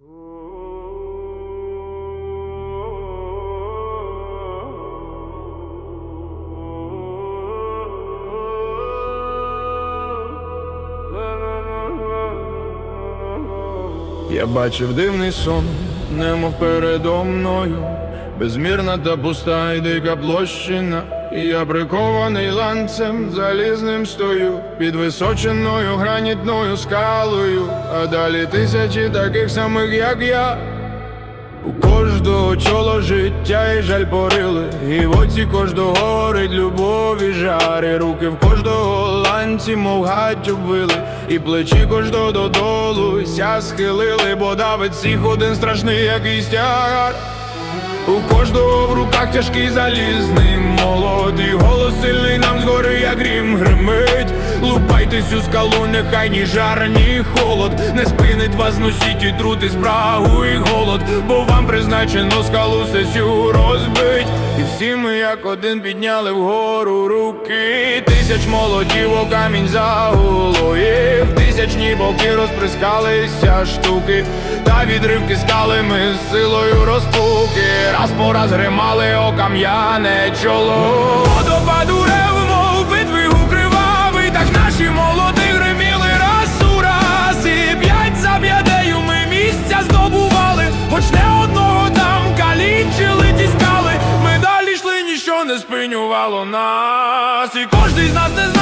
Я бачив дивний сон, немов передо мною, безмірна та пуста і дика площина. І я прикований ланцем залізним стою під височеною гранітною скалою, а далі тисячі таких самих, як я. У кожного чоло життя і жаль порили, і в оці кожного горить любов і жар, і руки в кожного ланці, мов гать обвили, і плечі кожного додолу ся схилили, бо давить всіх один страшний якийсь тягар. У кожного в руках тяжкий залізний молот І голос сильний нам згори, як грім гримить. Лупайте цю скалу, нехай ні жар, ні холод. Не спинить вас, носіть і труд, і спрагу, і голод Бо вам призначено скалу сесю розбить. І всі ми як один підняли вгору руки. Тисяч молотів о камінь загулоїв Тисячні боки розприскалися штуки. Та відривки скали ми силою розпуки Раз по раз гримали о кам'яне чоло. Водопаду мов битви укривавий Так наші молоди гриміли раз у раз. І п'ять за п'ятею ми місця здобували. Хоч не одного там калічили ті скали Ми далі йшли, ніщо не спинювало нас. І кожний з нас не знав,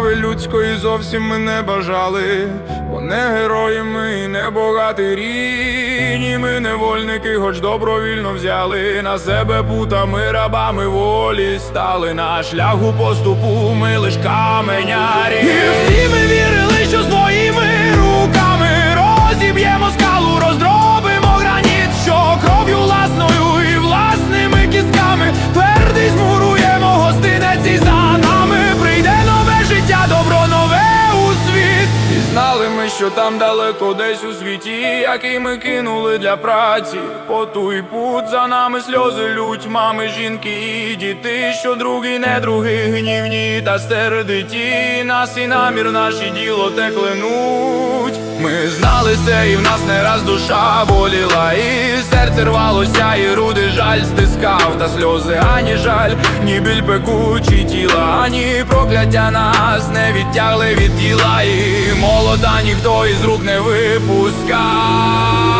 слави людської зовсім ми не бажали Бо не герої ми, не богатирі Ні ми невольники, хоч добровільно взяли На себе путами, рабами волі стали. На шляху поступу ми лиш каменярі І всі ми вірили, що там далеко десь у світі Який ми кинули для праці. По той путь за нами сльози лють Мами, жінки і діти Що другі, не другі, гнівні та сердиті. Нас і намір наші діло те кленуть Ми знали це і в нас не раз душа боліла І серце рвалося, і руди жаль стискав. Та сльози ані жаль, ні біль пекучі тіла Ані прокляття нас не відтягли від тіла. І та ніхто із рук не випускав.